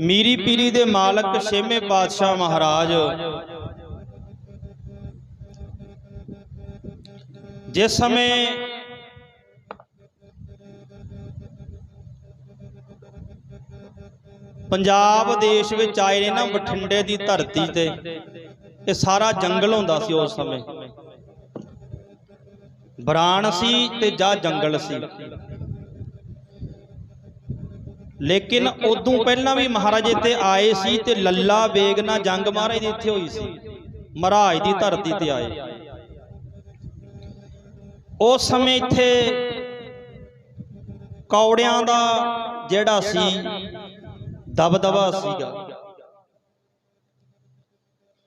ਮੀਰੀ ਪੀਰੀ ਦੇ ਮਾਲਕ ਛੇਵੇਂ ਪਾਤਸ਼ਾਹ ਮਹਾਰਾਜ। ਜਿਸ ਸਮੇਂ ਪੰਜਾਬ ਦੇਸ਼ ਵਿੱਚ ਆਏ ਨੇ ਨਾ ਬਠਿੰਡੇ ਦੀ ਧਰਤੀ ਤੇ। ਇਹ ਸਾਰਾ ਜੰਗਲ ਹੁੰਦਾ ਸੀ ਉਸ ਸਮੇਂ। ਬਰਾਨ ਸੀ ਤੇ ਜਾਂ ਜੰਗਲ ਸੀ। ਲੇਕਿਨ ਉਦੋਂ ਪਹਿਲਾਂ ਵੀ ਮਹਾਰਾਜ ਇੱਥੇ ਆਏ ਸੀ ਤੇ ਲੱਲਾ ਬੇਗ ਨਾਲ ਜੰਗ ਮਹਾਰਾਜ ਦੀ ਇੱਥੇ ਹੋਈ ਸੀ। ਮਹਾਰਾਜ ਦੀ ਧਰਤੀ ਤੇ ਆਏ। ਉਸ ਸਮੇਂ ਇੱਥੇ ਕੌੜਿਆਂ ਦਾ ਜਿਹੜਾ ਸੀ ਦਬਦਬਾ ਸੀਗਾ।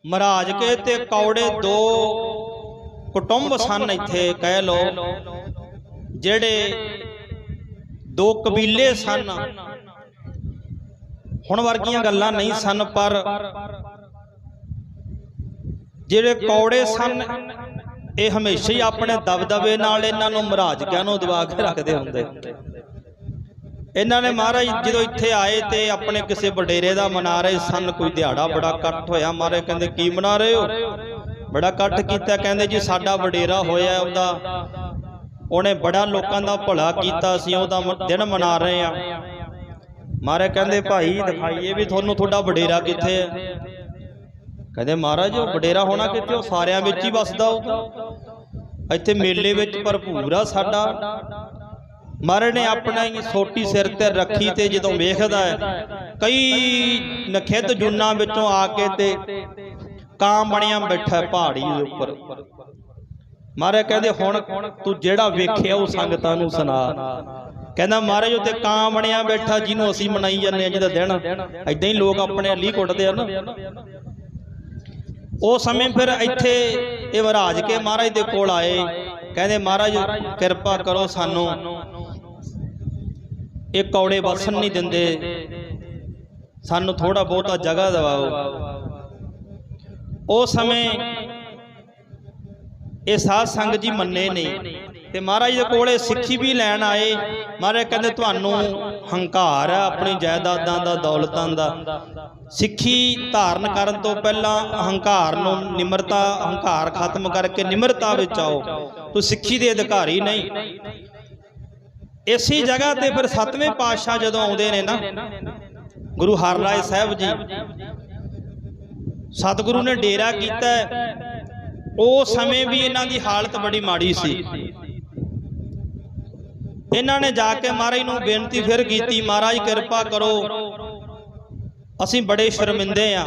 ਮਹਾਰਾਜ ਕੇ ਤੇ ਕੌੜੇ ਦੋ ਕੁਟੁੰਬ ਸਨ ਇੱਥੇ ਕਹਿ ਲੋ ਜਿਹੜੇ ਦੋ ਕਬੀਲੇ ਸਨ। ਹੁਣ ਵਰਗੀਆਂ ਗੱਲਾਂ ਨਹੀਂ ਸਨ, ਪਰ ਜਿਹੜੇ ਕੌੜੇ ਸਨ, ਇਹ ਹਮੇਸ਼ਾ ਹੀ ਆਪਣੇ ਦਬਦਬੇ ਨਾਲ ਇਹਨਾਂ ਨੂੰ ਮਹਾਰਾਜ ਨੂੰ ਦਬਾ ਕੇ ਰੱਖਦੇ ਹੁੰਦੇ। ਇਹਨਾਂ ਨੇ ਮਹਾਰਾਜ ਜਦੋਂ ਇੱਥੇ ਆਏ ਤੇ ਆਪਣੇ ਕਿਸੇ ਵਡੇਰੇ ਦਾ ਮਨਾ ਰਹੇ ਸਨ, ਕੋਈ ਦਿਹਾੜਾ ਬੜਾ ਇਕੱਠ ਹੋਇਆ, ਮਹਾਰਾਜ ਕਹਿੰਦੇ, ਕੀ ਮਨਾ ਰਹੇ ਹੋ? ਬੜਾ ਇਕੱਠ ਕੀਤਾ, ਕਹਿੰਦੇ, ਜੀ, ਸਾਡਾ ਵਡੇਰਾ ਹੋਇਆ ਉਹਦਾ ਉਹਨੇ ਬੜਾ ਲੋਕਾਂ ਦਾ ਭਲਾ ਕੀਤਾ ਸੀ ਉਹਦਾ ਦਿਨ ਮਨਾ ਰਹੇ ਆ ਮਹਾਰਾਜ ਕਹਿੰਦੇ ਭਾਈ ਦਿਖਾਈਏ ਵੀ ਤੁਹਾਨੂੰ ਤੁਹਾਡਾ ਵਡੇਰਾ ਕਿੱਥੇ ਹੈ ਕਹਿੰਦੇ ਮਹਾਰਾਜ ਉਹ ਵਡੇਰਾ ਹੋਣਾ ਕਿੱਥੇ ਉਹ ਸਾਰਿਆਂ ਵਿੱਚ ਹੀ ਵਸਦਾ ਉਹ। ਇੱਥੇ ਮੇਲੇ ਵਿੱਚ ਭਰਪੂਰ ਆ ਸਾਡਾ। ਮਹਾਰਾਜ ਨੇ ਆਪਣਾ ਹੀ ਸੋਟੀ ਸਿਰ ਤੇ ਰੱਖੀ ਤੇ ਜਦੋਂ ਵੇਖਦਾ ਹੈ ਕਈ ਨਖਿੱਧ ਜੁਨਾ ਵਿੱਚੋਂ ਆ ਕੇ ਤੇ ਕਾਂ ਬਣਿਆ ਬੈਠਾ ਹੈ ਪਹਾੜੀ ਦੇ ਉੱਪਰ। ਮਹਾਰਾਜ ਕਹਿੰਦੇ ਹੁਣ ਤੂੰ ਜਿਹੜਾ ਵੇਖਿਆ ਉਹ ਸੰਗਤਾਂ ਨੂੰ ਸੁਣਾ। ਕਹਿੰਦਾ, ਮਹਾਰਾਜ ਉੱਤੇ ਕਾਂ ਬਣਿਆ ਬੈਠਾ, ਜਿਹਨੂੰ ਅਸੀਂ ਮਨਾਈ ਜਾਂਦੇ ਆ ਜਿਹਦਾ ਦਿਨ ਐਦਾਂ ਹੀ ਲੋਕ ਆਪਣੇ ਅਲੀ ਕੁੱਟਦੇ ਆ ਨਾ। ਉਹ ਸਮੇਂ ਫਿਰ ਇੱਥੇ ਇਹ ਵਰਾਜ ਕੇ ਮਹਾਰਾਜ ਦੇ ਕੋਲ ਆਏ। ਕਹਿੰਦੇ, ਮਹਾਰਾਜ, ਕਿਰਪਾ ਕਰੋ ਸਾਨੂੰ। ਇਹ ਕੌੜੇ ਵਸਣ ਨਹੀਂ ਦਿੰਦੇ। ਸਾਨੂੰ ਥੋੜਾ ਬਹੁਤਾ ਜਗ੍ਹਾ ਦਿਵਾਓ। ਉਹ ਸਮੇਂ ਇਹ ਸਾਧ ਸੰਗਤ ਜੀ ਮੰਨੇ ਨਹੀਂ। ਤੇ ਮਹਾਰਾਜ ਦੇ ਕੋਲੇ ਸਿੱਖੀ ਵੀ ਲੈਣ ਆਏ। ਮਹਾਰਾਜ ਕਹਿੰਦੇ ਤੁਹਾਨੂੰ ਹੰਕਾਰ ਹੈ ਆਪਣੀ ਜਾਇਦਾਦਾਂ ਦਾ ਦੌਲਤਾਂ ਦਾ। ਸਿੱਖੀ ਧਾਰਨ ਕਰਨ ਤੋਂ ਪਹਿਲਾਂ ਅਹੰਕਾਰ ਨੂੰ ਨਿਮਰਤਾ ਹੰਕਾਰ ਖਤਮ ਕਰਕੇ ਨਿਮਰਤਾ ਵਿੱਚ ਆਓ। ਤੂੰ ਸਿੱਖੀ ਦੇ ਅਧਿਕਾਰੀ ਨਹੀਂ। ਇਸੇ ਜਗ੍ਹਾ ਤੇ ਫਿਰ ਸਤਵੇਂ ਪਾਤਸ਼ਾਹ ਜਦੋਂ ਆਉਂਦੇ ਨੇ ਨਾ ਗੁਰੂ ਹਰਰਾਏ ਸਾਹਿਬ ਜੀ ਸਤਿਗੁਰੂ ਨੇ ਡੇਰਾ ਕੀਤਾ। ਉਹ ਸਮੇਂ ਵੀ ਇਹਨਾਂ ਦੀ ਹਾਲਤ ਬੜੀ ਮਾੜੀ ਸੀ। ਇਹਨਾਂ ਨੇ ਜਾ ਕੇ ਮਹਾਰਾਜ ਨੂੰ ਬੇਨਤੀ ਫਿਰ ਕੀਤੀ, ਮਹਾਰਾਜ ਕਿਰਪਾ ਕਰੋ। ਅਸੀਂ ਬੜੇ ਸ਼ਰਮਿੰਦੇ ਆ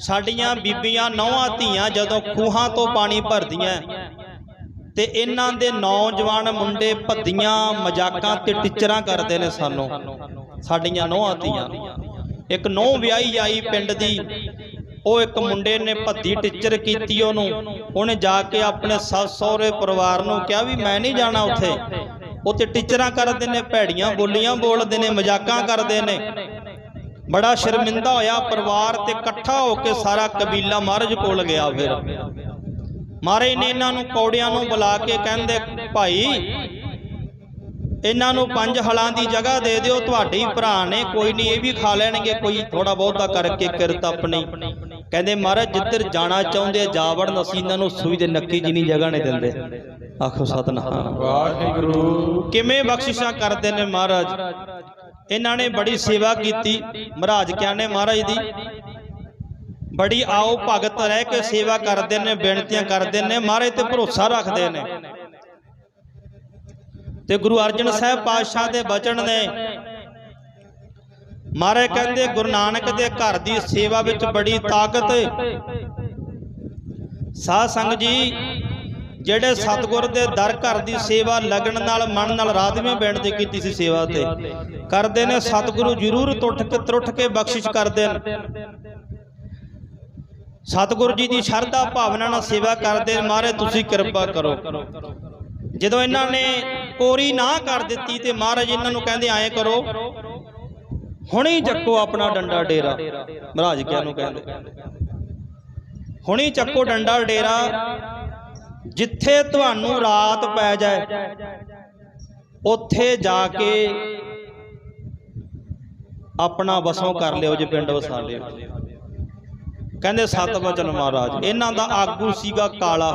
ਸਾਡੀਆਂ ਬੀਬੀਆਂ ਨੌਹਾਂ ਧੀਆਂ ਜਦੋਂ ਖੂਹਾਂ ਤੋਂ ਪਾਣੀ ਭਰਦੀਆਂ, ਤੇ ਇਹਨਾਂ ਦੇ ਨੌਜਵਾਨ ਮੁੰਡੇ ਭੱਦੀਆਂ, ਮਜ਼ਾਕਾਂ ਤੇ ਟਿਚਰਾਂ ਕਰਦੇ ਨੇ ਸਾਨੂੰ, ਸਾਡੀਆਂ ਨੌਹਾਂ ਧੀਆਂ। ਇੱਕ ਨੌ ਵਿਆਹੀ ਆਈ ਪਿੰਡ ਦੀ, ਉਹ ਇੱਕ ਮੁੰਡੇ ਨੇ ਭੱਦੀ ਟਿਚਰ ਕੀਤੀ ਉਹਨੂੰ, ਉਹਨੇ ਜਾ ਕੇ ਆਪਣੇ ਸੱਸ ਸਹੁਰੇ ਪਰਿਵਾਰ ਨੂੰ ਕਿਹਾ ਵੀ ਮੈਂ ਨਹੀਂ ਜਾਣਾ ਉੱਥੇ। ਉੱਥੇ ਟੀਚਰਾਂ ਕਰਦੇ ਨੇ, ਭੈੜੀਆਂ ਬੋਲੀਆਂ ਬੋਲਦੇ ਨੇ, ਮਜ਼ਾਕਾਂ ਕਰਦੇ ਨੇ। ਬੜਾ ਸ਼ਰਮਿੰਦਾ ਹੋਇਆ ਪਰਿਵਾਰ ਤੇ ਇਕੱਠਾ ਹੋ ਕੇ ਸਾਰਾ ਕਬੀਲਾ ਮਹਾਰਾਜ ਕੋਲ ਗਿਆ ਫਿਰ। ਮਹਾਰਾਜ ਨੇ ਇਹਨਾਂ ਨੂੰ ਕੌੜਿਆਂ ਨੂੰ ਬੁਲਾ ਕੇ ਕਹਿੰਦੇ, ਭਾਈ, ਇਹਨਾਂ ਨੂੰ ਪੰਜ ਹਲਾਂ ਦੀ ਜਗ੍ਹਾ ਦੇ ਦਿਓ, ਤੁਹਾਡੇ ਹੀ ਭਰਾ ਨੇ ਕੋਈ ਨਹੀਂ, ਇਹ ਵੀ ਖਾ ਲੈਣਗੇ, ਕੋਈ ਥੋੜਾ ਬਹੁਤਾ ਕਰਕੇ ਕਿਰਤ ਆਪਣੀ। ਕਹਿੰਦੇ ਮਹਾਰਾਜ ਜਿੱਧਰ ਜਾਣਾ ਚਾਹੁੰਦੇ ਆ ਜਾ ਵੜਨ ਅਸੀਂ ਇਹਨਾਂ ਨੂੰ ਸੂਈ ਦੇ ਨੱਕੀ ਜਿੰਨੀ ਜਗ੍ਹਾ ਨਹੀਂ ਦਿੰਦੇ। ਆਖੋ ਸਤਨਾਮ। ਵਾਹਿਗੁਰੂ। ਕਿਵੇਂ ਬਖਸ਼ਿਸ਼ਾਂ ਕਰਦੇ ਨੇ ਮਹਾਰਾਜ? ਇਹਨਾਂ ਨੇ ਬੜੀ ਸੇਵਾ ਕੀਤੀ ਮਹਾਰਾਜ ਨੇ ਮਹਾਰਾਜ ਦੀ? ਬੜੀ ਆਓ ਭਗਤ ਰਹਿ ਕੇ ਸੇਵਾ ਕਰਦੇ ਨੇ ਬੇਨਤੀਆਂ ਕਰਦੇ ਨੇ ਮਹਾਰਾਜ ਤੇ ਭਰੋਸਾ ਰੱਖਦੇ ਨੇ। ਤੇ ਗੁਰੂ ਅਰਜਨ ਸਾਹਿਬ ਪਾਤਸ਼ਾਹ ਦੇ ਬਚਨ ਨੇ ਮਹਾਰਾਜ ਕਹਿੰਦੇ ਗੁਰੂ ਨਾਨਕ ਦੇ ਘਰ ਦੀ ਸੇਵਾ ਵਿੱਚ ਬੜੀ ਤਾਕਤ। ਹੈ ਸਾਧ ਸੰਗ ਜੀ, ਜਿਹੜੇ ਸਤਿਗੁਰ ਦੇ ਦਰ ਘਰ ਦੀ ਸੇਵਾ ਲਗਨ ਨਾਲ, ਮਨ ਨਾਲ ਰਾਤਵੇਂ ਬੇਨਤੀ ਕੀਤੀ ਸੀ ਸੇਵਾ ਤੇ। ਕਰਦੇ ਨੇ ਸਤਿਗੁਰੂ ਜ਼ਰੂਰ ਟੁੱਟ ਕੇ ਤਰੁੱਠ ਕੇ ਬਖਸ਼ਿਸ਼ ਕਰਦੇ ਨੇ। ਸਤਿਗੁਰੂ ਜੀ ਦੀ ਸ਼ਰਧਾ ਭਾਵਨਾ ਨਾਲ ਸੇਵਾ ਕਰਦੇ ਮਹਾਰਾਜ ਤੁਸੀਂ ਕਿਰਪਾ ਕਰੋ। ਜਦੋਂ ਇਹਨਾਂ ਨੇ ਕੋਰੀ ਨਾ ਕਰ ਦਿੱਤੀ ਤੇ ਮਹਾਰਾਜ ਇਹਨਾਂ ਨੂੰ ਕਹਿੰਦੇ, ਐਂ ਕਰੋ ਹੁਣੀ ਚੱਕੋ ਆਪਣਾ ਡੰਡਾ ਡੇਰਾ। ਮਹਾਰਾਜ ਕਿਆ ਨੂੰ ਕਹਿੰਦੇ। ਹੁਣੀ ਚੱਕੋ ਡੰਡਾ ਡੇਰਾ। ਜਿੱਥੇ ਤੁਹਾਨੂੰ ਰਾਤ ਪੈ ਜਾਏ ਉੱਥੇ ਜਾ ਕੇ ਆਪਣਾ ਵਸੋਂ ਕਰ ਲਿਓ ਜੇ ਪਿੰਡ ਵਸਾ ਲਿਓ। ਕਹਿੰਦੇ ਸਤ ਵਚਨ ਮਹਾਰਾਜ। ਇਹਨਾਂ ਦਾ ਆਗੂ ਸੀਗਾ ਕਾਲਾ।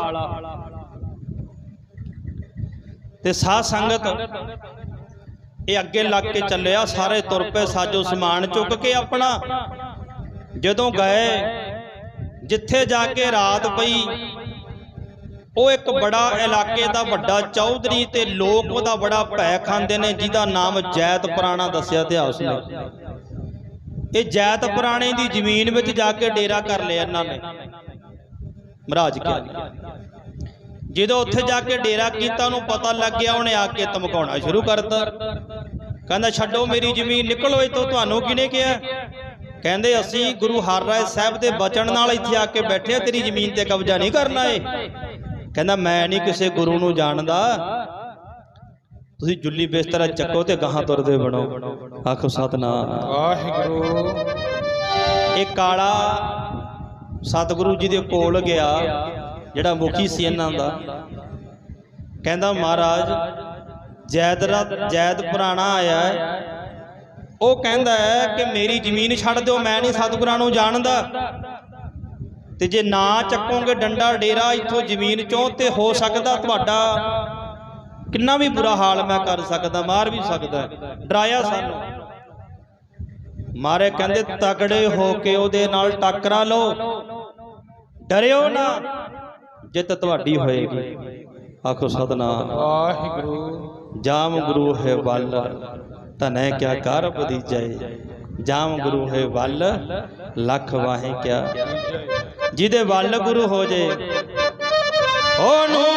ਤੇ ਸਾਧ ਸੰਗਤ ਇਹ ਅੱਗੇ ਲੱਗ ਕੇ ਚੱਲਿਆ ਸਾਰੇ ਤੁਰ ਪਏ ਸਾਜੋ ਸਮਾਨ ਚੁੱਕ ਕੇ ਆਪਣਾ। ਜਦੋਂ ਗਏ ਜਿੱਥੇ ਜਾ ਕੇ ਰਾਤ ਪਈ ਉਹ ਇੱਕ ਬੜਾ ਇਲਾਕੇ ਦਾ ਵੱਡਾ ਚੌਧਰੀ ਤੇ ਲੋਕ ਉਹਦਾ ਬੜਾ ਭੈ ਖਾਂਦੇ ਨੇ ਜਿਹਦਾ ਨਾਮ ਜੈਤ ਪੁਰਾਣਾ ਦੱਸਿਆ ਇਤਿਹਾਸ ਨੇ ਇਹ ਜੈਤ ਪੁਰਾਣੇ ਦੀ ਜ਼ਮੀਨ ਵਿੱਚ ਜਾ ਕੇ ਡੇਰਾ ਕਰ ਲਿਆ ਇਹਨਾਂ ਨੇ। ਮਹਾਰਾਜ ਕਿਹਾ ਜਦੋਂ ਉੱਥੇ ਜਾ ਕੇ ਡੇਰਾ ਕੀਤਾ ਉਹਨੂੰ ਪਤਾ ਲੱਗ ਗਿਆ ਉਹਨੇ ਆ ਕੇ ਧਮਕਾਉਣਾ ਸ਼ੁਰੂ ਕਰਤਾ। ਕਹਿੰਦਾ ਛੱਡੋ ਮੇਰੀ ਜ਼ਮੀਨ ਨਿਕਲੋ ਇੱਥੋਂ ਤੁਹਾਨੂੰ ਕਿਹਨੇ ਕਿਹਾ? ਕਹਿੰਦੇ ਅਸੀਂ ਗੁਰੂ ਹਰਰਾਏ ਸਾਹਿਬ ਦੇ ਬਚਨ ਨਾਲ ਇੱਥੇ ਆ ਕੇ ਬੈਠੇ ਆ ਤੇਰੀ ਜ਼ਮੀਨ ਤੇ ਕਬਜ਼ਾ ਨਹੀਂ ਕਰਨਾ ਏ। ਕਹਿੰਦਾ ਮੈਂ ਨਹੀਂ ਕਿਸੇ ਗੁਰੂ ਨੂੰ ਜਾਣਦਾ। ਤੁਸੀਂ ਜੁੱਲੀ ਬਿਸਤਰਾ ਚੱਕੋ ਤੇ ਗਾਹਾਂ ਤੁਰਦੇ ਬਣੋ। ਆਖੋ ਸਤਨਾਮ। ਵਾਹਿਗੁਰੂ। ਇਹ ਕਾਲਾ ਸਤਿਗੁਰੂ ਜੀ ਦੇ ਕੋਲ ਗਿਆ। ਜਿਹੜਾ ਮੁਖੀ ਸੀ ਇਹਨਾਂ ਦਾ। ਕਹਿੰਦਾ ਮਹਾਰਾਜ ਜੈਦ ਰਾ- ਜੈਦ ਪੁਰਾਣਾ ਆਇਆ ਉਹ ਕਹਿੰਦਾ ਹੈ ਕਿ ਮੇਰੀ ਜ਼ਮੀਨ ਛੱਡ ਦਿਓ ਮੈਂ ਨਹੀਂ ਸਤਿਗੁਰਾਂ ਨੂੰ ਜਾਣਦਾ। ਤੇ ਜੇ ਨਾ ਚੱਕੋਗੇ ਡੰਡਾ ਡੇਰਾ ਇੱਥੋਂ ਜ਼ਮੀਨ ਚੋਂ ਤੇ ਹੋ ਸਕਦਾ ਤੁਹਾਡਾ ਕਿੰਨਾ ਵੀ ਬੁਰਾ ਹਾਲ ਮੈਂ ਕਰ ਸਕਦਾ ਮਾਰ ਵੀ ਸਕਦਾ। ਡਰਾਇਆ ਸਾਨੂੰ। ਮਾਰੇ ਕਹਿੰਦੇ ਤਗੜੇ ਹੋ ਕੇ ਉਹਦੇ ਨਾਲ ਟੱਕਰਾ ਲਓ। ਡਰਿਓ ਨਾ। ਜਿੱਤ ਤੁਹਾਡੀ ਹੋਏਗੀ। ਆਖੋ ਸਤਨਾਮ। ਵਾਹਿਗੁਰੂ। ਜਾਮ ਗੁਰੂ ਹੈ ਵੱਲ ਤਨੈ ਕਿਆ ਕਰ ਬਦੀਜੈ ਜਾਮ ਗੁਰੂ ਹੈ ਵੱਲ ਲੱਖ ਵਾਹੇ ਕਿਆ। ਜਿਹਦੇ ਵੱਲ ਗੁਰੂ ਹੋ ਜੇ। ਉਹਨੂੰ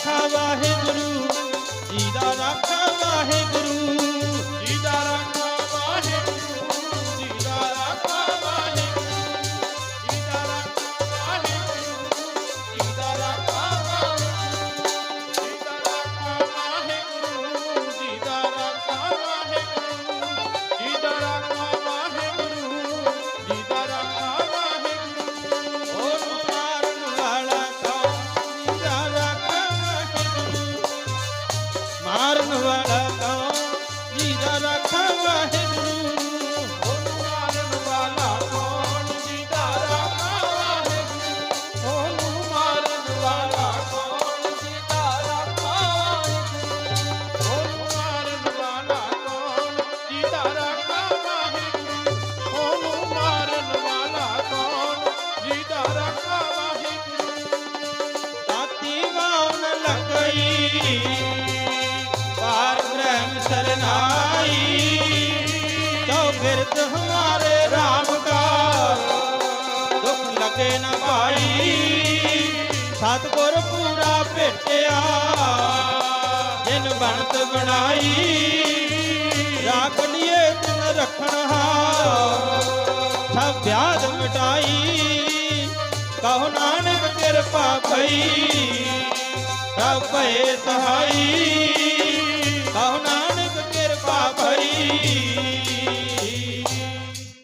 ਰਾਖਾ ਵਾਹਿਗੁਰੂ ਜਿਹਦਾ ਰਾਖਾ ਵਾਹਿਗੁਰੂ ਬਣਾਈ। ਰਾਖ ਲਿਏ ਤਿਨ ਰੱਖਣ ਹਾਰ। ਸਭ ਵਿਆਦ ਮਿਟਾਈ। ਕਹੋ ਨਾਨਕ ਕਿਰਪਾ ਭਈ ਸਭ ਭਏ ਸਹਾਈ। ਕਹੋ ਨਾਨਕ ਕਿਰਪਾ ਭਈ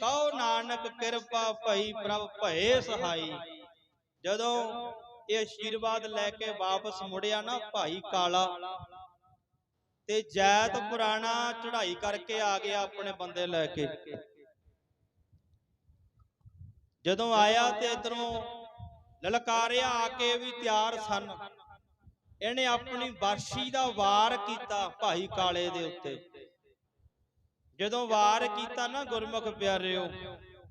ਕਹੋ ਨਾਨਕ ਕਿਰਪਾ ਭਈ ਪ੍ਰਭ ਭਏ ਸਹਾਈ। ਜਦੋਂ ਇਹ ਆਸ਼ੀਰਵਾਦ ਲੈ ਕੇ ਵਾਪਸ ਮੁੜਿਆ ਨਾ ਭਾਈ ਕਾਲਾ ਤੇ ਜੈਤ ਪੁਰਾਣਾ ਚੜ੍ਹਾਈ ਕਰਕੇ ਆ ਗਿਆ ਆਪਣੇ ਬੰਦੇ ਲੈ ਕੇ। ਜਦੋਂ ਆਇਆ ਤੇ ਇਧਰੋਂ ਲਲਕਾਰਿਆ ਆ ਕੇ ਵੀ ਤਿਆਰ ਸਨ। ਇਹਨੇ ਆਪਣੀ ਵਰਸ਼ੀ ਦਾ ਵਾਰ ਕੀਤਾ ਭਾਈ ਕਾਲੇ ਦੇ ਉੱਤੇ। ਜਦੋਂ ਵਾਰ ਕੀਤਾ ਨਾ ਗੁਰਮੁਖ ਪਿਆਰਿਓ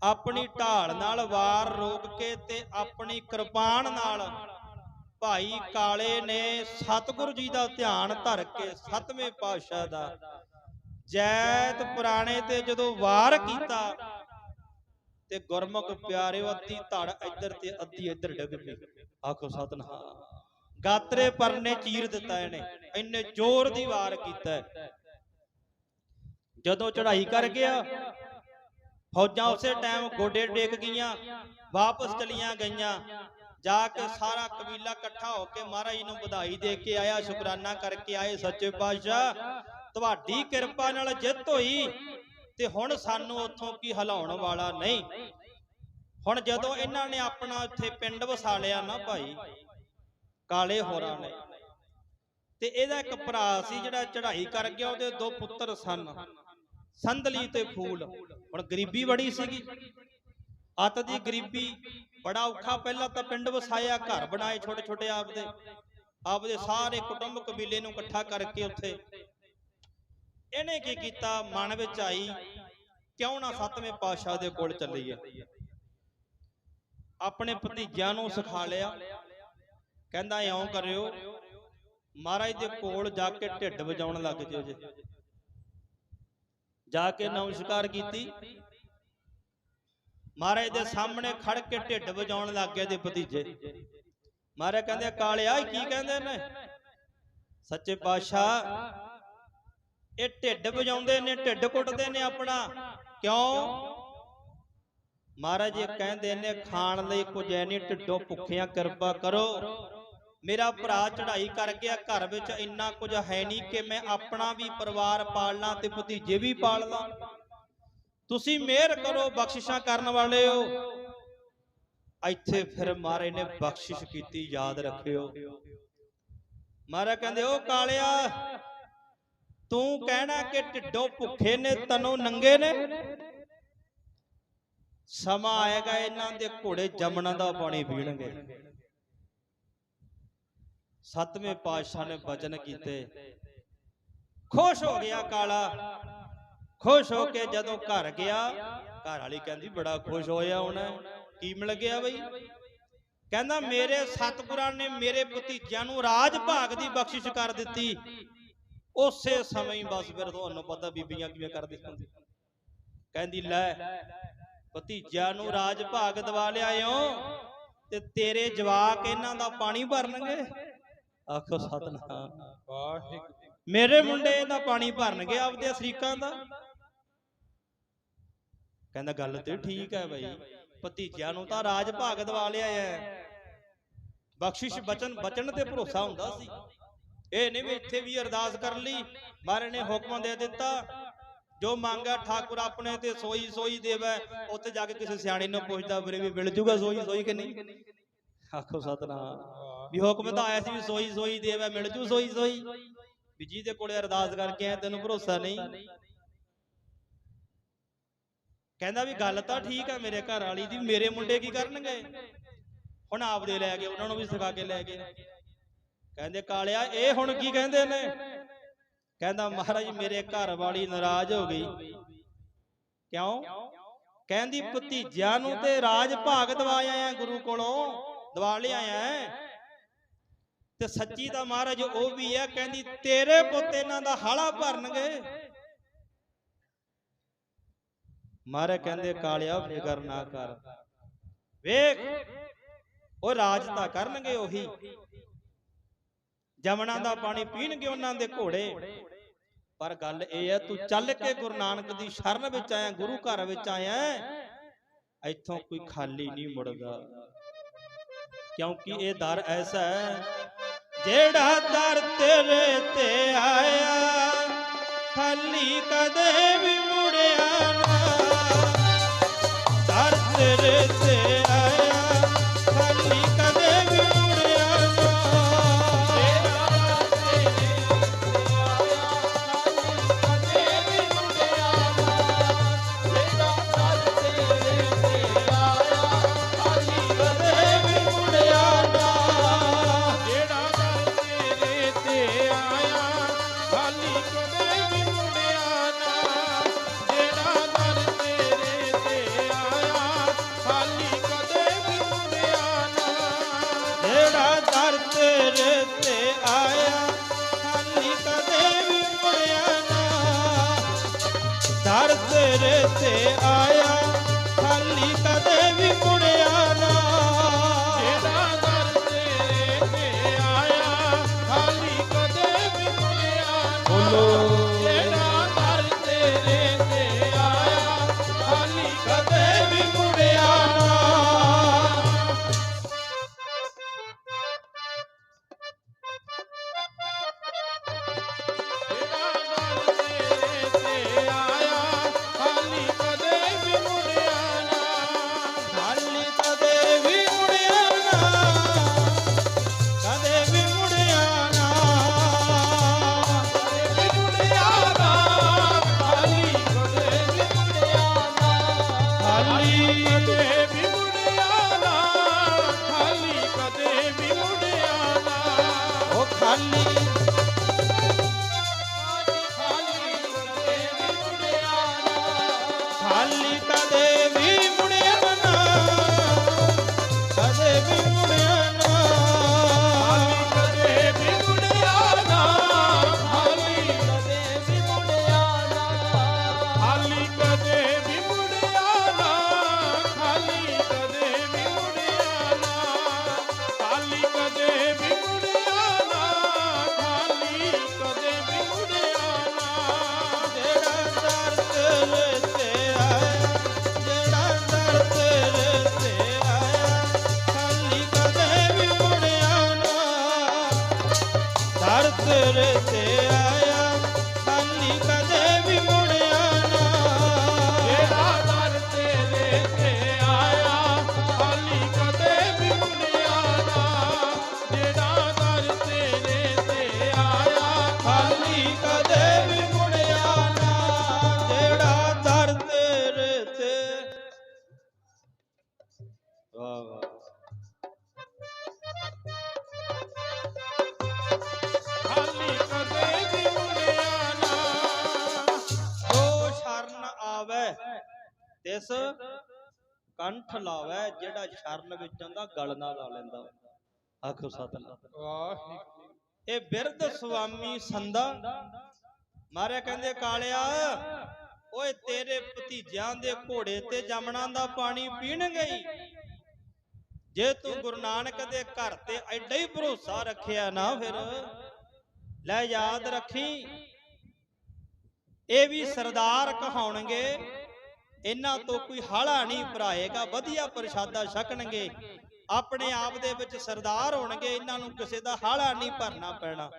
ਆਪਣੀ ਢਾਲ ਨਾਲ ਵਾਰ ਰੋਕ ਕੇ ਤੇ ਆਪਣੀ ਕਿਰਪਾਨ ਨਾਲ ਭਾਈ ਕਾਲੇ ਨੇ ਸਤਿਗੁਰੂ ਜੀ ਦਾ ਧਿਆਨ ਧਰ ਕੇ ਸਤਵੇਂ ਪਾਤਸ਼ਾਹ ਦਾ ਜੈਤ ਪੁਰਾਣੇ ਤੇ ਜਦੋਂ ਵਾਰ ਕੀਤਾ ਤੇ ਗੁਰਮੁਖ ਪਿਆਰਿਓ ਅੱਧੀ ਧੜ ਇੱਧਰ ਤੇ ਅੱਧੀ ਇੱਧਰ ਡਿੱਗ ਪਈ। ਆਖੋ ਸਤਨਾਮ। ਗਾਤਰੇ ਪਰਨੇ ਚੀਰ ਦਿੱਤਾ ਇਹਨੇ, ਇੰਨੇ ਜ਼ੋਰ ਦੀ ਵਾਰ ਕੀਤਾ। ਜਦੋਂ ਚੜ੍ਹਾਈ ਕਰ ਗਿਆ, ਫੌਜਾਂ ਉਸੇ ਟਾਈਮ ਗੋਡੇ ਟੇਕ ਗਈਆਂ, ਵਾਪਸ ਚਲੀਆਂ ਗਈਆਂ। ਜਾ ਕੇ ਸਾਰਾ ਕਬੀਲਾ ਇਕੱਠਾ ਹੋ ਕੇ ਮਹਾਰਾਜ ਨੂੰ ਵਧਾਈ ਦੇ ਕੇ ਆਇਆ, ਸ਼ੁਕਰਾਨਾ ਕਰਕੇ ਆਏ ਸੱਚੇ ਪਾਤਸ਼ਾਹ। ਤੁਹਾਡੀ ਕਿਰਪਾ ਨਾਲ ਜਿੱਤ ਹੋਈ ਤੇ ਹੁਣ ਸਾਨੂੰ ਉੱਥੋਂ ਕੀ ਹਿਲਾਉਣ ਵਾਲਾ ਨਹੀਂ। ਹੁਣ ਜਦੋਂ ਇਹਨਾਂ ਨੇ ਆਪਣਾ ਉੱਥੇ ਪਿੰਡ ਵਸਾ ਲਿਆ ਨਾ ਭਾਈ, ਕਾਲੇ ਹੋਰਾਂ ਨੇ, ਤੇ ਇਹਦਾ ਇੱਕ ਭਰਾ ਸੀ ਜਿਹੜਾ ਚੜ੍ਹਾਈ ਕਰ ਗਿਆ, ਉਹਦੇ ਦੋ ਪੁੱਤਰ ਸਨ, ਸੰਧਲੀ ਤੇ ਫੂਲ। ਹੁਣ ਗਰੀਬੀ ਬੜੀ ਸੀਗੀ। ਅਤ ਦੀ ਗਰੀਬੀ ਬੜਾ ਔਖਾ। ਪਹਿਲਾਂ ਤਾਂ ਪਿੰਡ ਵਸਾਇਆ, ਘਰ ਬਣਾਏ ਛੋਟੇ ਛੋਟੇ ਆਪਦੇ। ਆਪਦੇ ਸਾਰੇ ਕੁਟੁੰਬ ਕਬੀਲੇ ਨੂੰ ਇਕੱਠਾ ਕਰਕੇ ਉੱਥੇ। ਇਹਨੇ ਕੀ ਕੀਤਾ? ਮਨ ਵਿੱਚ ਆਈ, ਕਿਉਂ ਨਾ ਸੱਤਵੇਂ ਪਾਤਸ਼ਾਹ ਦੇ ਕੋਲ ਚੱਲੀਏ? ਆਪਣੇ ਭਤੀਜਿਆਂ ਨੂੰ ਸਿਖਾ ਲਿਆ। ਕਹਿੰਦਾ, ਇਉਂ ਕਰਿਓ, ਮਹਾਰਾਜ ਦੇ ਕੋਲ ਜਾ ਕੇ ਢਿੱਡ ਵਜਾਉਣ ਲੱਗ ਜਿਓ ਜੇ। ਜਾ ਕੇ ਨਮਸਕਾਰ ਕੀਤੀ। ਮਹਾਰਾਜ ਦੇ ਸਾਹਮਣੇ ਖੜ ਕੇ ਢਿੱਡ ਵਜਾਉਣ ਲੱਗ ਗਏ ਦੇ ਭਤੀਜੇ। ਮਹਾਰਾਜ ਕਹਿੰਦੇ ਕਾਲਿਆ ਕੀ ਕਹਿੰਦੇ ਨੇ? ਸੱਚੇ ਪਾਤਸ਼ਾਹ, ਇਹ ਢਿੱਡ ਵਜਾਉਂਦੇ ਨੇ, ਢਿੱਡ ਕੁੱਟਦੇ ਨੇ ਆਪਣਾ। ਕਿਉਂ? ਮਹਾਰਾਜ ਇਹ ਕਹਿੰਦੇ ਨੇ, ਖਾਣ ਲਈ ਕੁਝ ਐ ਨਹੀਂ, ਢਿੱਡੋਂ ਭੁੱਖਿਆਂ ਕਿਰਪਾ ਕਰੋ। ਮੇਰਾ ਭਰਾ ਚੜ੍ਹਾਈ ਕਰ ਗਿਆ, ਘਰ ਵਿੱਚ ਇੰਨਾ ਕੁਝ ਹੈ ਨਹੀਂ ਕਿ ਮੈਂ ਆਪਣਾ ਵੀ ਪਰਿਵਾਰ ਪਾਲਣਾ ਤੇ ਭਤੀਜੇ ਵੀ ਪਾਲ ਲਾਂ। ਤੁਸੀਂ ਮਿਹਰ ਕਰੋ, ਬਖਸ਼ਿਸ਼ਾਂ ਕਰਨ ਵਾਲੇ ਹੋ ਇੱਥੇ ਫਿਰ ਮਹਾਰਾਜ ਨੇ ਬਖਸ਼ਿਸ਼ ਕੀਤੀ, ਯਾਦ ਰੱਖਿਓ। ਮਹਾਰਾਜ ਕਹਿੰਦੇ ਉਹ ਕਾਲਿਆ, ਤੂੰ ਕਹਿਣਾ ਕਿ ਢਿੱਡੋਂ ਭੁੱਖੇ ਨੇ, ਤਨੋਂ ਨੰਗੇ ਨੇ? ਸਮਾਂ ਆਏਗਾ, ਇਹਨਾਂ ਦੇ ਘੋੜੇ ਜਮਨਾ ਦਾ ਪਾਣੀ ਪੀਣਗੇ। ਸਤਵੇਂ ਪਾਤਸ਼ਾਹ ਨੇ ਬਚਨ ਕੀਤੇ। ਖੁਸ਼ ਹੋ ਗਿਆ ਕਾਲਾ। ਖੁਸ਼ ਹੋ ਕੇ ਜਦੋਂ ਘਰ ਗਿਆ ਘਰ ਵਾਲੀ ਕਹਿੰਦੀ ਬੜਾ ਖੁਸ਼ ਹੋਇਆ ਹੁਣ। ਕੀ ਮਿਲ ਗਿਆ ਬਈ? ਕਹਿੰਦਾ ਮੇਰੇ ਸਤਿਗੁਰਾਂ ਨੇ ਮੇਰੇ ਭਤੀਜਿਆਂ ਨੂੰ ਰਾਜ ਭਾਗ ਦੀ ਬਖਸ਼ਿਸ਼ ਕਰ ਦਿੱਤੀ। ਉਸੇ ਸਮੇਂ ਹੀ ਬਸ ਫਿਰ ਤੁਹਾਨੂੰ ਪਤਾ ਬੀਬੀਆਂ ਕਿਵੇਂ ਕਰਦੀਆਂ ਹੁੰਦੀਆਂ ਕਹਿੰਦੀ ਲੈ ਭਤੀਜਿਆਂ ਨੂੰ ਰਾਜ ਭਾਗ ਦਵਾ ਲਿਆਇਓ ਤੇ ਤੇਰੇ ਜਵਾਕ ਇਹਨਾਂ ਦਾ ਪਾਣੀ ਭਰਨਗੇ। ਆਖੋ ਸਤਨਾਮ। ਵਾਹਿਗੁਰੂ। ਮੇਰੇ ਮੁੰਡੇ ਇਹਦਾ ਪਾਣੀ ਭਰਨਗੇ ਆਪਦੇ ਅਸਰੀਕਾਂ ਦਾ। ਕਹਿੰਦਾ ਗੱਲ ਤੇ ਠੀਕ ਹੈ ਬਈ। ਭਤੀਜਿਆਂ ਨੂੰ ਤਾਂ ਰਾਜ ਭਾਗ ਦਵਾ ਲਿਆ ਹੈ। ਬਖਸ਼ਿਸ਼ ਬਚਨ ਬਚਨ ਤੇ ਭਰੋਸਾ ਹੁੰਦਾ ਸੀ। ਇਹ ਨਹੀਂ ਵੀ ਇੱਥੇ ਵੀ ਅਰਦਾਸ ਕਰ ਲਈ ਮਹਾਰਾਜ ਨੇ ਹੁਕਮ ਦੇ ਦਿੱਤਾ। ਜੋ ਮੰਗਾ ਠਾਕੁਰ ਆਪਣੇ ਤੇ ਸੋਈ ਸੋਈ ਦੇਵੈ। ਉੱਥੇ ਜਾ ਕੇ ਕਿਸੇ ਸਿਆਣੇ ਨੂੰ ਪੁੱਛਦਾ ਵੀਰੇ ਵੀ ਮਿਲ ਜੂਗਾ ਸੋਈ ਸੋਈ ਕਿ ਨਹੀਂ? ਆਖੋ ਸਤਨਾਮ। ਵੀ ਹੁਕਮ ਤਾਂ ਆਇਆ ਸੀ ਵੀ ਸੋਈ ਸੋਈ ਦੇਵੈ ਮਿਲ ਜੂ ਸੋਈ ਸੋਈ ਵੀ ਜਿਹਦੇ ਕੋਲੇ ਅਰਦਾਸ ਕਰਕੇ ਆਇਆ ਤੈਨੂੰ ਭਰੋਸਾ ਨਹੀਂ। ਕਹਿੰਦਾ ਵੀ ਗੱਲ ਤਾਂ ਠੀਕ ਆ ਮੇਰੇ ਘਰ ਵਾਲੀ ਦੀ ਮੇਰੇ ਮੁੰਡੇ ਕੀ ਕਰਨਗੇ? ਹੁਣ ਆਪਦੇ ਲੈ ਗਏ ਉਹਨਾਂ ਨੂੰ ਵੀ ਸਿਖਾ ਕੇ ਲੈ ਗਏ ਕਹਿੰਦੇ ਕਾਲਿਆ ਇਹ ਹੁਣ ਕੀ ਕਹਿੰਦੇ ਨੇ? ਕਹਿੰਦਾ ਮਹਾਰਾਜ ਮੇਰੇ ਘਰ ਵਾਲੀ ਨਾਰਾਜ਼ ਹੋ ਗਈ। ਕਿਉਂ? ਕਹਿੰਦੀ ਭਤੀਜਿਆਂ ਨੂੰ ਤੇ ਰਾਜ ਭਾਗ ਦਵਾ ਆਇਆ ਗੁਰੂ ਕੋਲੋਂ ਦਵਾ ਲਿਆ ਆਇਆ ਤੇ ਸੱਚੀ ਦਾ ਮਹਾਰਾਜ ਉਹ ਵੀ ਹੈ ਕਹਿੰਦੀ ਤੇਰੇ ਪੁੱਤ ਇਹਨਾਂ ਦਾ ਹਾਲਾ ਭਰਨਗੇ। ਮਹਾਰਾਜ ਕਹਿੰਦੇ, ਕਾਲਿਆ, ਫਿਕਰ ਨਾ ਕਰ। ਵੇਖ, ਉਹ ਰਾਜ ਤਾਂ ਕਰਨਗੇ ਉਹੀ। ਜਮਨਾ ਦਾ ਪਾਣੀ ਪੀਣਗੇ ਉਹਨਾਂ ਦੇ ਘੋੜੇ। ਪਰ ਗੱਲ ਇਹ ਹੈ, ਤੂੰ ਚੱਲ ਕੇ ਗੁਰੂ ਨਾਨਕ ਦੀ ਸ਼ਰਨ ਵਿੱਚ ਆਇਆ, ਗੁਰੂ ਘਰ ਵਿੱਚ ਆਇਆ, ਇੱਥੋਂ ਕੋਈ ਖਾਲੀ ਨਹੀਂ ਮੁੜਦਾ। ਕਿਉਂਕਿ ਇਹ ਦਰ ਐਸਾ ਹੈ, ਜਿਹੜਾ ਦਰ ਤੇਰੇ ਤੇ ਆਇਆ, ਖਾਲੀ ਕਦੇ ਵੀ ਮੁੜਿਆ ਨਾ ਦਰ ਉਹ ਜਿਹੜਾ ਦਰ ਤੇ ਆਇਆ। ਖਾਲੀ ਕੰਠ ਲਾਵੇ ਜਿਹੜਾ ਸ਼ਰਨ ਵਿੱਚ ਆਉਂਦਾ ਗਲ ਨਾਲ ਲਾ ਲੈਂਦਾ। ਆਖੋ ਸਤਨਾਮ। ਵਾਹਿਗੁਰੂ। ਇਹ ਬਿਰਧ ਸੁਆਮੀ ਸੰਦਾ ਮਾਰਿਆ ਕਹਿੰਦੇ ਕਾਲਿਆ ਓਏ ਤੇਰੇ ਭਤੀਜਿਆਂ ਦੇ ਘੋੜੇ ਤੇ ਜਮਣਾ ਦਾ ਪਾਣੀ ਪੀਣਗੇ ਹੀ ਜੇ ਤੂੰ ਗੁਰੂ ਨਾਨਕ ਦੇ ਘਰ ਤੇ ਐਡਾ ਹੀ ਭਰੋਸਾ ਰੱਖਿਆ ਨਾ ਫਿਰ ਲੈ ਯਾਦ ਰੱਖੀ ਇਹ ਵੀ ਸਰਦਾਰ ਕਹਾਉਣਗੇ ਇਹਨਾਂ ਤੋਂ ਕੋਈ ਹਾਲਾ ਨਹੀਂ ਭਰਾਏਗਾ ਵਧੀਆ ਪ੍ਰਸ਼ਾਦਾ ਛਕਣਗੇ। ਆਪਣੇ ਆਪ ਦੇ ਵਿੱਚ ਸਰਦਾਰ ਹੋਣਗੇ ਇਹਨਾਂ ਨੂੰ ਕਿਸੇ ਦਾ ਹਾਲਾ ਨਹੀਂ ਭਰਨਾ ਪੈਣਾ।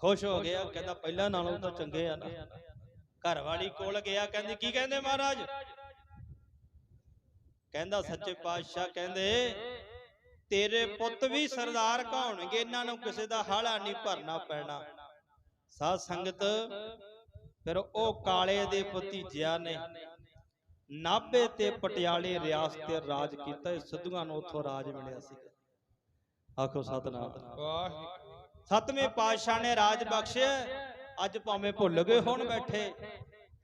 ਖੁਸ਼ ਹੋ ਗਿਆ ਕਹਿੰਦਾ ਪਹਿਲਾਂ ਨਾਲੋਂ ਤਾਂ ਚੰਗੇ ਆ ਨਾ। ਘਰ ਵਾਲੀ ਕੋਲ ਗਿਆ ਕਹਿੰਦੀ ਕੀ ਕਹਿੰਦੇ ਮਹਾਰਾਜ? ਕਹਿੰਦਾ ਸੱਚੇ ਪਾਤਸ਼ਾਹ ਕਹਿੰਦੇ ਤੇਰੇ ਪੁੱਤ ਵੀ ਸਰਦਾਰ ਕਹਾਉਣਗੇ ਇਹਨਾਂ ਨੂੰ ਕਿਸੇ ਦਾ ਹਾਲਾ ਨਹੀਂ ਭਰਨਾ ਪੈਣਾ। ਸਾਧ ਸੰਗਤ ਫਿਰ ਉਹ ਕਾਲੇ ਦੇ ਭਤੀਜਿਆਂ ਨੇ ਨਾਭੇ ਤੇ ਪਟਿਆਲੇ ਰਿਆਸਤ ਤੇ ਰਾਜ ਕੀਤਾ ਇਹ ਸਿੱਧੂਆਂ ਨੂੰ ਉੱਥੋਂ ਰਾਜ ਮਿਲਿਆ ਸੀ ਆਖੋ ਸਤਨਾਮ। ਵਾਹਿਗੁਰੂ ਸਤਵੇਂ ਪਾਤਸ਼ਾਹ ਨੇ ਰਾਜ ਬਖਸ਼ਿਆ ਅੱਜ ਭਾਵੇਂ ਭੁੱਲ ਗਏ ਹੁਣ ਬੈਠੇ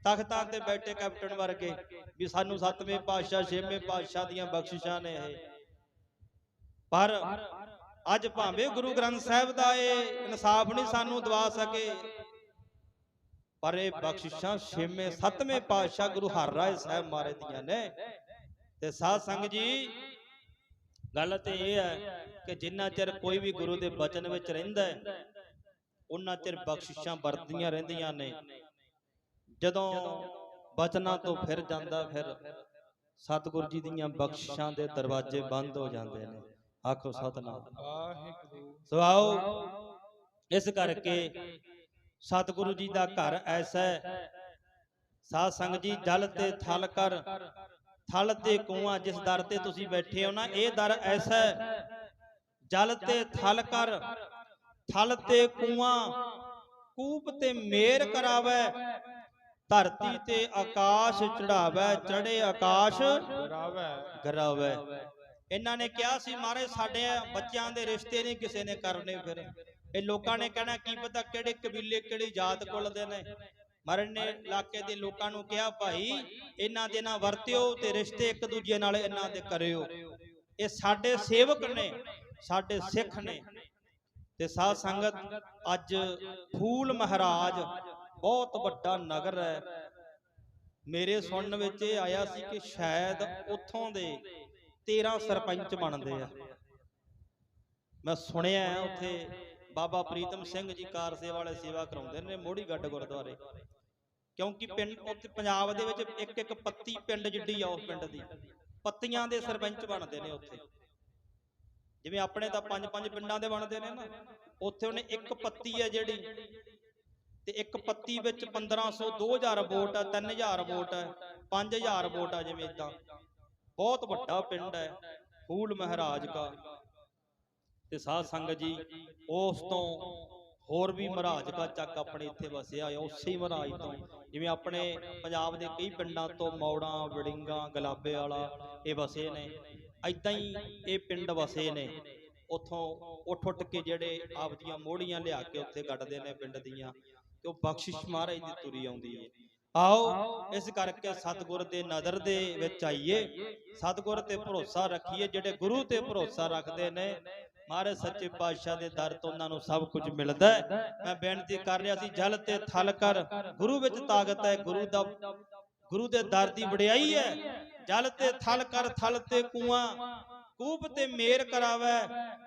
ਤਖਤਾਂ ਤੇ ਬੈਠੇ ਕੈਪਟਨ ਵਰਗੇ ਵੀ ਸਾਨੂੰ ਸਤਵੇਂ ਪਾਤਸ਼ਾਹ ਛੇਵੇਂ ਪਾਤਸ਼ਾਹ ਦੀਆਂ ਬਖਸ਼ਿਸ਼ਾਂ ਨੇ ਇਹ। ਪਰ ਅੱਜ ਭਾਵੇਂ ਗੁਰੂ ਗ੍ਰੰਥ ਸਾਹਿਬ ਦਾ ਇਹ ਇਨਸਾਫ ਨਹੀਂ ਸਾਨੂੰ ਦਵਾ ਸਕੇ ਪਰ ਇਹ ਬਖਸ਼ਿਸ਼ਾਂ ਛੇਵੇਂ ਸੱਤਵੇਂ ਪਾਤਸ਼ਾਹ ਗੁਰੂ ਹਰਰਾਏ ਸਾਹਿਬ ਮਾਰੇ ਦੀਆਂ ਨੇ। ਤੇ ਸਾਧ ਸੰਗਤ ਜੀ ਗੱਲ ਤੇ ਇਹ ਹੈ ਕਿ ਜਿੰਨਾ ਚਿਰ ਕੋਈ ਵੀ ਗੁਰੂ ਦੇ ਬਚਨ ਵਿੱਚ ਰਹਿੰਦਾ ਹੈ ਉਹਨਾਂ ਚਿਰ ਬਖਸ਼ਿਸ਼ਾਂ ਵਰਦੀਆਂ ਰਹਿੰਦੀਆਂ ਨੇ। ਜਦੋਂ ਬਚਨਾਂ ਤੋਂ ਫਿਰ ਜਾਂਦਾ ਫਿਰ ਸਤਿਗੁਰੂ ਜੀ ਦੀਆਂ ਬਖਸ਼ਿਸ਼ਾਂ ਦੇ ਦਰਵਾਜ਼ੇ ਬੰਦ ਹੋ ਜਾਂਦੇ ਨੇ। ਆਖੋ ਸਤਨਾਮ। ਵਾਹਿਗੁਰੂ। ਸੋ ਆਓ ਇਸ ਕਰਕੇ ਸਤਿਗੁਰੂ ਜੀ ਦਾ ਘਰ ਐਸਾ। ਸਾਧ ਸੰਗਤ ਜੀ ਜਲ ਤੇ ਥਲ ਕਰ। ਥਲ ਤੇ ਕੂਆਂ ਜਿਸ ਦਰ ਤੇ ਤੁਸੀਂ ਬੈਠੇ ਹੋ ਨਾ ਇਹ ਦਰ ਐਸਾ। ਜਲ ਤੇ ਥਲ ਕਰ। ਥਲ ਤੇ ਕੂਆਂ ਕੂਪ ਤੇ ਮੇਰ ਕਰਾਵੇ। ਧਰਤੀ ਤੇ ਆਕਾਸ਼ ਚੜਾਵੇ ਚੜੇ ਆਕਾਸ਼ ਰਾਵੈ ਗਰਾਵੇ ਇਹਨਾਂ ਨੇ ਕਿਹਾ ਸੀ ਮਹਾਰਾਜ ਸਾਡੇ ਬੱਚਿਆਂ ਦੇ ਰਿਸ਼ਤੇ ਨਹੀਂ ਕਿਸੇ ਨੇ ਕਰਨੇ ਫਿਰ। ਇਹ ਲੋਕਾਂ ਨੇ ਕਹਿਣਾ, ਕੀ ਪਤਾ ਕਿਹੜੇ ਕਬੀਲੇ ਕਿਹੜੀ ਜਾਤ ਕੁਲ ਦੇ ਨੇ। ਮਹਾਰਾਜ ਨੇ ਇਲਾਕੇ ਦੇ ਲੋਕਾਂ ਨੂੰ ਕਿਹਾ, ਭਾਈ, ਇਹਨਾਂ ਦੇ ਨਾਲ ਵਰਤਿਓ ਤੇ ਰਿਸ਼ਤੇ ਇੱਕ ਦੂਜੇ ਨਾਲ ਇਹਨਾਂ ਦੇ ਕਰਿਓ। ਇਹ ਸਾਡੇ ਸੇਵਕ ਨੇ, ਸਾਡੇ ਸਿੱਖ ਨੇ। ਤੇ ਸਾਧ ਸੰਗਤ, ਅੱਜ ਫੂਲ ਮਹਾਰਾਜ ਬਹੁਤ ਵੱਡਾ ਨਗਰ ਹੈ। ਮੇਰੇ ਸੁਣਨ ਵਿੱਚ ਇਹ ਆਇਆ ਸੀ ਕਿ ਸ਼ਾਇਦ ਉੱਥੋਂ ਦੇ 13 ਸਰਪੰਚ ਬਣਦੇ ਆ। ਮੈਂ ਸੁਣਿਆ ਹੈ ਉੱਥੇ ਬਾਬਾ ਪ੍ਰੀਤਮ ਸਿੰਘ ਜੀ ਕਾਰ ਸੇਵਾ ਵਾਲੇ ਸੇਵਾ ਕਰਾਉਂਦੇ ਨੇ ਮੋੜੀ ਗੱਡ ਗੁਰਦੁਆਰੇ। ਕਿਉਂਕਿ ਪਿੰਡ ਉੱਥੇ ਪੰਜਾਬ ਦੇ ਵਿੱਚ ਇੱਕ ਇੱਕ ਪੱਤੀ ਪਿੰਡ ਜਿੱਡੀ ਆ ਉਸ ਪਿੰਡ ਦੀ। ਪੱਤੀਆਂ ਦੇ ਸਰਪੰਚ ਬਣਦੇ ਨੇ ਉੱਥੇ। ਜਿਵੇਂ ਆਪਣੇ ਤਾਂ ਪੰਜ ਪੰਜ ਪਿੰਡਾਂ ਦੇ ਬਣਦੇ ਨੇ ਨਾ, ਉੱਥੇ ਉਹਨੇ ਇੱਕ ਪੱਤੀ ਹੈ ਜਿਹੜੀ ਤੇ ਇੱਕ ਪੱਤੀ ਵਿੱਚ 1500 2000 ਵੋਟ ਆ 3000 ਵੋਟ ਹੈ 5000 ਵੋਟ ਆ ਜਿਵੇਂ ਇਦਾਂ ਬਹੁਤ ਵੱਡਾ ਪਿੰਡ ਹੈ ਫੂਲ ਮਹਾਰਾਜ ਦਾ ਤੇ ਸਾਧ ਸੰਗਤ ਜੀ, ਉਸ ਤੋਂ ਹੋਰ ਵੀ ਮਹਾਰਾਜ ਦਾ ਚੱਕ ਆਪਣੇ ਇੱਥੇ ਵਸਿਆ ਆ ਉਸੇ ਮਹਾਰਾਜ ਤੋਂ। ਜਿਵੇਂ ਆਪਣੇ ਪੰਜਾਬ ਦੇ ਕਈ ਪਿੰਡਾਂ ਤੋਂ ਮੌੜਾਂ, ਵੜਿੰਗਾ, ਗਲਾਬੇ ਵਾਲਾ ਇਹ ਵਸੇ ਨੇ। ਐਦਾਂ ਹੀ ਇਹ ਪਿੰਡ ਵਸੇ ਨੇ। ਉਥੋਂ ਉੱਠ ਉੱਠ ਕੇ ਜਿਹੜੇ ਆਪਦੀਆਂ ਮੋੜੀਆਂ ਲਿਆ ਕੇ ਉੱਥੇ ਕੱਢਦੇ ਨੇ ਪਿੰਡ ਦੀਆਂ, ਤੇ ਉਹ ਬਖਸ਼ਿਸ਼ ਮਹਾਰਾਜ ਦੀ ਤੁਰੀ ਆਉਂਦੀ ਹੈ। ਆਓ, ਇਸ ਕਰਕੇ ਸਤਿਗੁਰ ਦੇ ਨਦਰ ਦੇ ਵਿੱਚ ਆਈਏ। ਸਤਿਗੁਰ ਤੇ ਭਰੋਸਾ ਰੱਖੀਏ, ਜਿਹੜੇ ਗੁਰੂ ਤੇ ਭਰੋਸਾ ਰੱਖਦੇ ਨੇ ਮਹਾਰਾਜ ਸੱਚੇ ਪਾਤਸ਼ਾਹ ਦੇ ਦਰ ਤੋਂ ਉਹਨਾਂ ਨੂੰ ਸਭ ਕੁਝ ਮਿਲਦਾ ਹੈ। ਮੈਂ ਬੇਨਤੀ ਕਰ ਰਿਹਾ ਸੀ ਜਲ ਤੇ ਥਲ ਕਰ ਗੁਰੂ ਵਿੱਚ ਤਾਕਤ ਹੈ ਗੁਰੂ ਦਾ ਗੁਰੂ ਦੇ ਦਰ ਦੀ ਵਡਿਆਈ ਹੈ। ਜਲ ਤੇ ਥਲ ਕਰ ਥਲ ਤੇ ਕੂਆਂ ਕੂਪ ਤੇ ਮੇਰ ਕਰਾਵੇ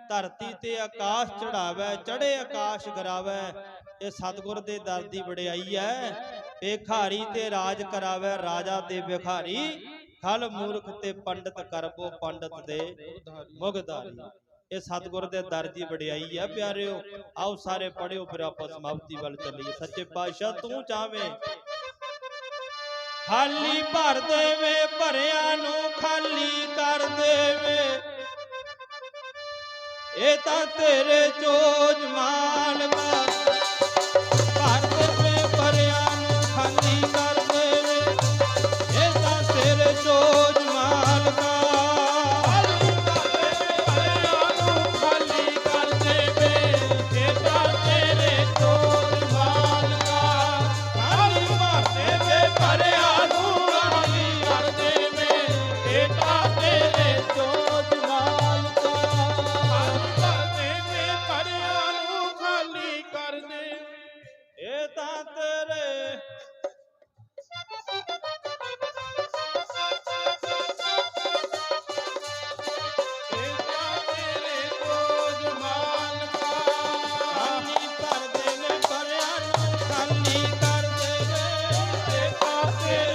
ਧਰਤੀ ਤੇ ਆਕਾਸ਼ ਚੜਾਵੇ ਚੜੇ ਆਕਾਸ਼ ਗਰਾਵੇ। ਇਹ ਸਤਿਗੁਰ ਦੇ ਦਰ ਦੀ ਵਡਿਆਈ ਹੈ। ਭੇਖਾਰੀ ਤੇ ਰਾਜ ਕਰਾਵੇ ਰਾਜਾ ਤੇ ਭਿਖਾਰੀ। ਖਲ ਮੂਰਖ ਤੇ ਪੰਡਤ ਕਰਬੋ ਪੰਡਤ ਦੇ ਮੁਗਧਾਰੀ। ਇਹ ਸਤਿਗੁਰ ਦੇ ਦਰ ਦੀ ਵਡਿਆਈ ਹੈ ਪਿਆਰਿਓ। ਆਓ ਸਾਰੇ ਪੜਿਓ ਫਿਰ ਆਪਾਂ ਸਮਾਪਤੀ ਵੱਲ ਚੱਲੀਏ। ਸੱਚੇ ਪਾਤਸ਼ਾਹ, ਤੂੰ ਚਾਵੇਂ। ਖਾਲੀ ਭਰ ਦੇਵੇ, ਭਰਿਆ ਨੂੰ ਖਾਲੀ ਕਰ ਦੇਵੇ। ਇਹ ਤਾਂ ਤੇਰੇ ਚੋਜ ਮਾਲਕਾ Happy